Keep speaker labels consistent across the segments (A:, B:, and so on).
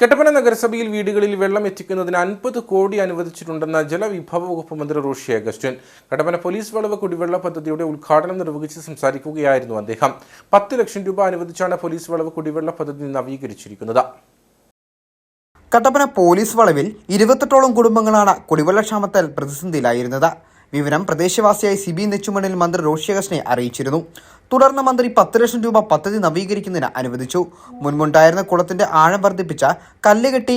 A: കട്ടപ്പന നഗരസഭയിൽ വീടുകളിൽ വെള്ളം എത്തിക്കുന്നതിന് അൻപത് കോടി അനുവദിച്ചിട്ടുണ്ടെന്ന ജലവിഭവ വകുപ്പ് മന്ത്രി റോഷി അഗസ്റ്റ്യൻ കട്ടപ്പന പോലീസ് വളവ് കുടിവെള്ള പദ്ധതിയുടെ ഉദ്ഘാടനം നിർവഹിച്ച് സംസാരിക്കുകയായിരുന്നു അദ്ദേഹം. പത്ത് ലക്ഷം രൂപ അനുവദിച്ചാണ് പോലീസ് വളവ് കുടിവെള്ള പദ്ധതി നവീകരിച്ചിരിക്കുന്നത്.
B: കട്ടപ്പന പോലീസ് വളവിൽ ഇരുപത്തെട്ടോളം കുടുംബങ്ങളാണ് കുടിവെള്ളക്ഷാമത്താൽ പ്രതിസന്ധിയിലായിരുന്നത്. വിവരം പ്രദേശവാസിയായ സിബി നെച്ചുമണിൽ മന്ത്രി റോഷി അറിയിച്ചിരുന്നു. തുടർന്ന് മന്ത്രി പത്ത് ലക്ഷം രൂപ പദ്ധതി നവീകരിക്കുന്നതിന് അനുവദിച്ചു. മുൻപുണ്ടായിരുന്ന കുളത്തിന്റെ ആഴം വർദ്ധിപ്പിച്ച കല്ലുകെട്ടി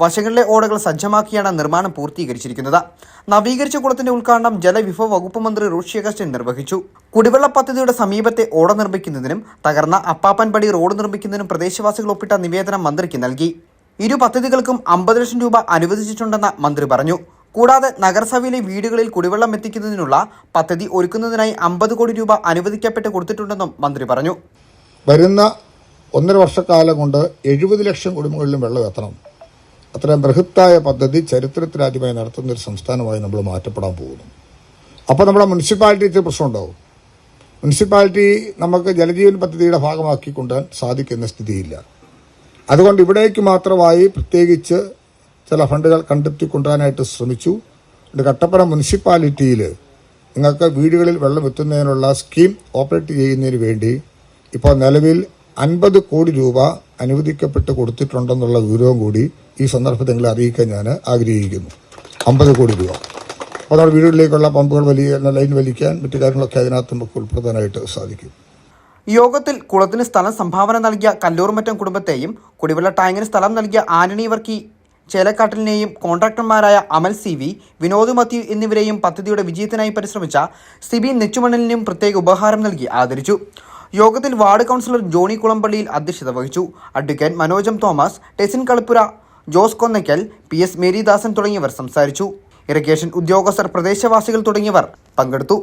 B: വശങ്ങളിലെ ഓടകൾ സജ്ജമാക്കിയാണ് നിർമ്മാണം പൂർത്തീകരിച്ചിരിക്കുന്നത്. നവീകരിച്ച കുളത്തിന്റെ ഉദ്ഘാടനം ജലവിഭവ വകുപ്പ് മന്ത്രി റോഷി നിർവഹിച്ചു. കുടിവെള്ള പദ്ധതിയുടെ സമീപത്തെ ഓട നിർമ്മിക്കുന്നതിനും തകർന്ന അപ്പാപ്പൻപടി റോഡ് നിർമ്മിക്കുന്നതിനും പ്രദേശവാസികൾ ഒപ്പിട്ട നിവേദനം മന്ത്രിക്ക് നൽകി. ഇരു പദ്ധതികൾക്കും അമ്പത് ലക്ഷം രൂപ അനുവദിച്ചിട്ടുണ്ടെന്ന് മന്ത്രി പറഞ്ഞു. കൂടാതെ നഗരസഭയിലെ വീടുകളിൽ കുടിവെള്ളം എത്തിക്കുന്നതിനുള്ള പദ്ധതി ഒരുക്കുന്നതിനായി അമ്പത് കോടി രൂപ അനുവദിക്കപ്പെട്ട് കൊടുത്തിട്ടുണ്ടെന്നും മന്ത്രി പറഞ്ഞു.
C: വരുന്ന ഒന്നര വർഷക്കാലം കൊണ്ട് എഴുപത് ലക്ഷം കുടുംബങ്ങളിലും വെള്ളം എത്തണം. അത്രയും ബൃഹത്തായ പദ്ധതി ചരിത്രത്തിലാദ്യമായി നടത്തുന്ന ഒരു സംസ്ഥാനമായി നമ്മൾ മാറ്റപ്പെടാൻ പോകുന്നു. അപ്പോൾ നമ്മുടെ മുനിസിപ്പാലിറ്റിക്ക് പ്രശ്നമുണ്ടാവും. മുനിസിപ്പാലിറ്റി നമുക്ക് ജലജീവൻ പദ്ധതിയുടെ ഭാഗമാക്കി കൊണ്ടുവരാൻ സാധിക്കുന്ന സ്ഥിതിയില്ല. അതുകൊണ്ട് ഇവിടേക്ക് മാത്രമായി പ്രത്യേകിച്ച് ചില ഫണ്ടുകൾ കണ്ടെത്തി കൊണ്ടുവരാനായിട്ട് ശ്രമിച്ചു കട്ടപ്പന മുനിസിപ്പാലിറ്റിയിൽ നിങ്ങൾക്ക് വീടുകളിൽ വെള്ളം എത്തുന്നതിനുള്ള സ്കീം ഓപ്പറേറ്റ് ചെയ്യുന്നതിന് വേണ്ടി ഇപ്പോൾ നിലവിൽ അൻപത് കോടി രൂപ അനുവദിക്കപ്പെട്ട് കൊടുത്തിട്ടുണ്ടെന്നുള്ള വിവരവും കൂടി ഈ സന്ദർഭത്തിൽ നിങ്ങളെ അറിയിക്കാൻ ഞാൻ ആഗ്രഹിക്കുന്നു. അമ്പത് കോടി രൂപ. അപ്പോൾ നമ്മുടെ വീടുകളിലേക്കുള്ള പമ്പുകൾ വലിയ ലൈൻ വലിക്കാൻ മറ്റു കാര്യങ്ങളൊക്കെ അതിനകത്ത് നമുക്ക് ഉൾപ്പെടുത്താനായിട്ട് സാധിക്കും.
B: യോഗത്തിൽ കുളത്തിന് സ്ഥലം സംഭാവന നൽകിയ കല്ലൂർമറ്റം കുടുംബത്തെയും കുടിവെള്ള ടാങ്കിന് സ്ഥലം നൽകിയ ആന്റണി വർക്കി ചേലക്കാട്ടിലിനെയും കോൺട്രാക്ടർമാരായ Amal C V Vinod Mathew എന്നിവരെയും പദ്ധതിയുടെ വിജയത്തിനായി പരിശ്രമിച്ച സിബി നെച്ചുമണലിനും പ്രത്യേക ഉപഹാരം നൽകി ആദരിച്ചു. യോഗത്തിൽ വാർഡ് കൗൺസിലർ ജോണി കുളമ്പള്ളിയിൽ അധ്യക്ഷത വഹിച്ചു. അഡ്വക്കേറ്റ് മനോജം Thomas Tessin Kalappura Jose Konnakkal P S Maridasan തുടങ്ങിയവർ സംസാരിച്ചു. ഇറിഗേഷൻ ഉദ്യോഗസ്ഥർ പ്രദേശവാസികൾ തുടങ്ങിയവർ പങ്കെടുത്തു.